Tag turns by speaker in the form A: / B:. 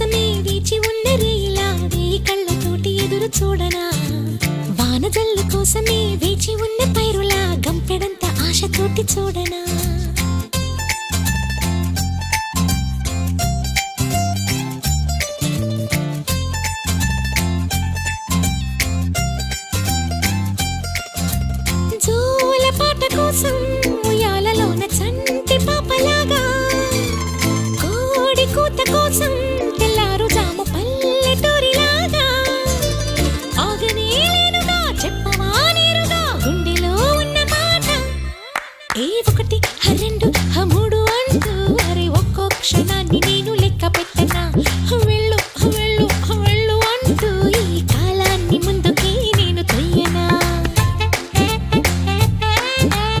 A: కోసమే కళ్ళతోటి ఎదురు చూడనా? వానజల్లు కోసమే వేచి ఉన్న పైరులా గంపెడంత ఆశతోటి చూడనా? జోల చంటి పాపలాగా కోడి కూత కోసం ఏ ఒకటి రెండు మూడు అంటూ అరే ఒక్కో క్షణాన్ని